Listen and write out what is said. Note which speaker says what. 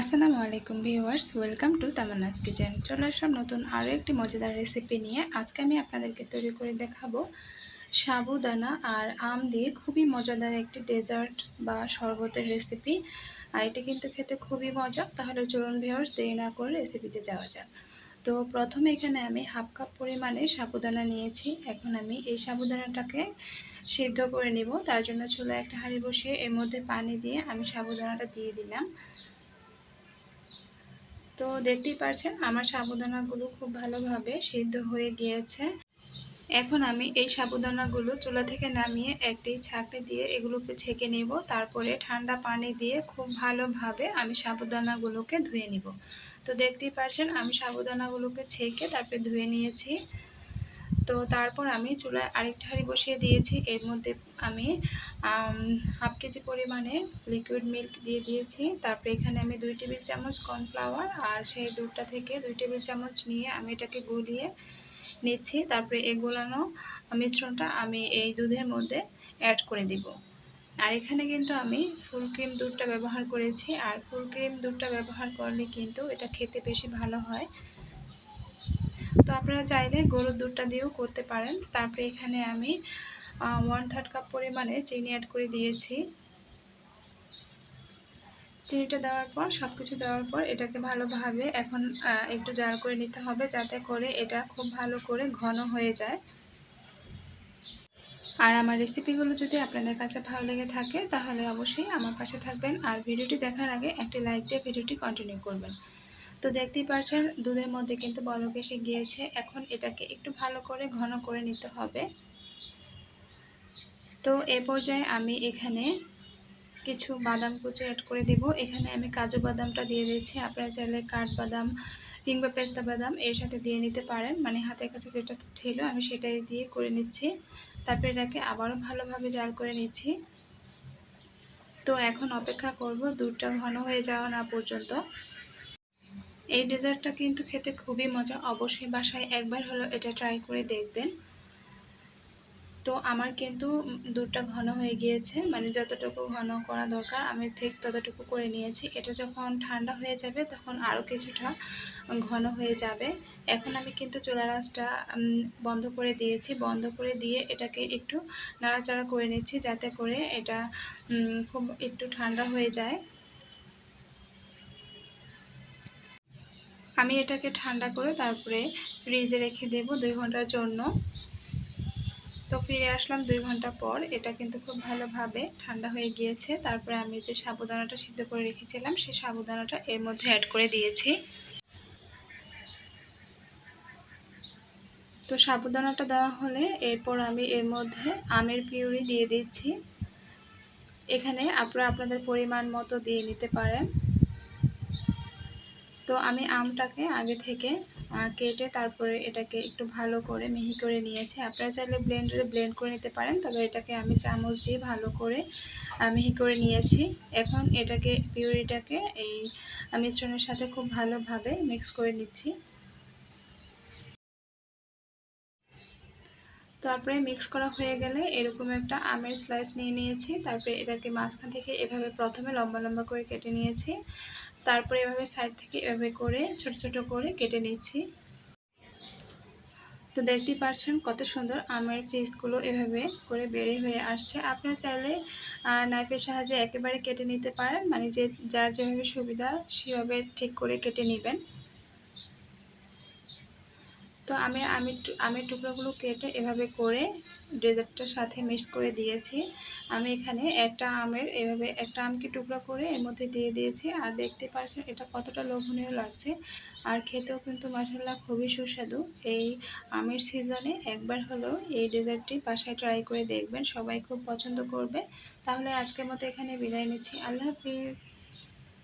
Speaker 1: আসসালামু আলাইকুম viewers, welcome to Tamanna's kitchen চলে আসলাম নতুন আরও একটি মজাদার রেসিপি নিয়ে। আজকে আমি আপনাদেরকে তৈরি করে দেখাবো সাবুদানা আর আম দিয়ে খুবই মজাদার একটি ডেজার্ট বা শরবতের রেসিপি আর এটি কিন্তু খেতে খুবই মজা। তাহলে চলুন ভিউয়ার্স, দেরি না করে রেসিপিতে যাওয়া যাক। তো প্রথমে এখানে আমি হাফ কাপ পরিমাণে সাবুদানা নিয়েছি। এখন আমি এই সাবুদানাটাকে সিদ্ধ করে নিব। তার জন্য চুলা একটা হাঁড়ি বসিয়ে এর মধ্যে পানি দিয়ে আমি সাবুদানাটা দিয়ে দিলাম। তো দেখতেই পারছেন, আমার সাবুদানাগুলো খুব ভালোভাবে সিদ্ধ হয়ে গিয়েছে। এখন আমি এই সাবুদানাগুলো চুলা থেকে নামিয়ে একটি ছাঁকনি দিয়ে এগুলোকে ছেঁকে নিব। তারপরে ঠান্ডা পানি দিয়ে খুব ভালোভাবে আমি সাবুদানাগুলোকে ধুয়ে নিব। তো দেখতেই পারছেন, আমি সাবুদানাগুলোকে ছেঁকে তারপরে ধুয়ে নিয়েছি। তো তারপর আমি চুলায় আরেকটা হাঁড়ি বসিয়ে দিয়েছি। এর মধ্যে আমি হাফ কেজি পরিমাণে লিকুইড মিল্ক দিয়ে দিয়েছি। তারপরে এখানে আমি দুই টেবিল চামচ কর্নফ্লাওয়ার আর সেই দুধটা থেকে দুই টেবিল চামচ নিয়ে আমি এটাকে গলিয়ে নিচ্ছি। তারপরে এই গোলানো মিশ্রণটা আমি এই দুধের মধ্যে অ্যাড করে দিব। আর এখানে কিন্তু আমি ফুল ক্রিম দুধটা ব্যবহার করেছি। আর ফুল ক্রিম দুধটা ব্যবহার করলে কিন্তু এটা খেতে বেশি ভালো হয়। তো আপনারা চাইলে গরুর দুধটা দিয়েও করতে পারেন। তারপরে এখানে আমি ওয়ান থার্ড কাপ পরিমাণে চিনি অ্যাড করে দিয়েছি। চিনিটা দেওয়ার পর সব কিছু দেওয়ার পর এটাকে ভালোভাবে এখন একটু জার করে নিতে হবে যাতে করে এটা খুব ভালো করে ঘন হয়ে যায়। আর আমার রেসিপিগুলো যদি আপনাদের কাছে ভালো লেগে থাকে, তাহলে অবশ্যই আমার পাশে থাকবেন। আর ভিডিওটি দেখার আগে একটি লাইক দিয়ে ভিডিওটি কন্টিনিউ করবেন। তো দেখতেই পাচ্ছেন দুধের মধ্যে কিন্তু বলক এসে গিয়েছে। এখন এটাকে একটু ভালো করে ঘন করে নিতে হবে। তো এ পর্যায়ে আমি এখানে কিছু বাদাম কুচি অ্যাড করে দিব। এখানে আমি কাজু বাদামটা দিয়ে দিয়েছি। আপনারা চাইলে কাঠবাদাম কিংবা পেস্তা বাদাম এর সাথে দিয়ে নিতে পারেন। মানে হাতের কাছে যেটা ছিল আমি সেটাই দিয়ে করে নিচ্ছি। তারপরে এটাকে আবারও ভালোভাবে জাল করে নিচ্ছি। তো এখন অপেক্ষা করব দুধটা ঘন হয়ে যাওয়া না পর্যন্ত। এই ডেজার্টটা কিন্তু খেতে খুবই মজা। অবশ্যই বাসায় একবার হলো এটা ট্রাই করে দেখবেন। তো আমার কিন্তু দুধটা ঘন হয়ে গিয়েছে মানে যতটুকু ঘন করা দরকার আমি ঠিক ততটুকু করে নিয়েছি। এটা যখন ঠান্ডা হয়ে যাবে তখন আরও কিছুটা ঘন হয়ে যাবে। এখন আমি কিন্তু চুলা রাসটা বন্ধ করে দিয়েছি। বন্ধ করে দিয়ে এটাকে একটু নাড়াচাড়া করে নিচ্ছি যাতে করে এটা খুব একটু ঠান্ডা হয়ে যায়। আমি এটাকে ঠান্ডা করে তারপরে ফ্রিজে রেখে দেব দুই ঘণ্টার জন্য। তো ফিরে আসলাম দুই ঘণ্টা পর। এটা কিন্তু খুব ভালোভাবে ঠান্ডা হয়ে গিয়েছে। তারপরে আমি যে সাবুদানাটা সিদ্ধ করে রেখেছিলাম, সেই সাবুদানাটা এর মধ্যে অ্যাড করে দিয়েছি। তো সাবুদানাটা দেওয়া হলে এরপর আমি এর মধ্যে আমের পিউরি দিয়ে দিচ্ছি। এখানে আপনারা আপনাদের পরিমাণ মতো দিয়ে নিতে পারেন। তো আমি আমটাকে আগে থেকে কেটে তারপরে এটাকে একটু ভালো করে মিহি করে নিয়েছি। আপনারা চাইলে ব্লেন্ডারে ব্লেন্ড করে নিতে পারেন, তবে এটাকে আমি চামচ দিয়ে ভালো করে মিহি করে নিয়েছি। এখন এটাকে, পিউরিটাকে এই মিশ্রণের সাথে খুব ভালোভাবে মিক্স করে নিচ্ছি। তারপরে মিক্স করা হয়ে গেলে এরকম একটা আমের স্লাইস নিয়ে নিয়েছি। তারপরে এটাকে মাঝখান থেকে এভাবে প্রথমে লম্বা লম্বা করে কেটে নিয়েছি। তারপরে এভাবে সাইড থেকে এভাবে করে, ছোট ছোট করে কেটে নিচ্ছি। তো দেখতেই পাচ্ছেন কত সুন্দর আমের পিসগুলো এভাবে করে বেড়ে হয়ে আসছে। আপনারা চাইলে নাইফের সাহায্যে একেবারে কেটে নিতে পারেন। মানে যে, যার যেভাবে সুবিধা, সেভাবে ঠিক করে কেটে নেবেন। তো আমি আমি আমের টুকরোগুলো কেটে এভাবে করে ডেজার্টটার সাথে মিক্স করে দিয়েছি। আমি এখানে একটা আমের, এভাবে একটা আমকে টুকরা করে এর মধ্যে দিয়ে দিয়েছি। আর দেখতে পাচ্ছেন এটা কতটা লোভনীয় লাগছে। আর খেতেও কিন্তু মাসাল্লাহ খুবই সুস্বাদু। এই আমের সিজনে একবার হলেও এই ডেজার্টটি বাসায় ট্রাই করে দেখবেন। সবাই খুব পছন্দ করবে। তাহলে আজকের মতো এখানে বিদায় নিচ্ছি। আল্লাহ হাফিজ।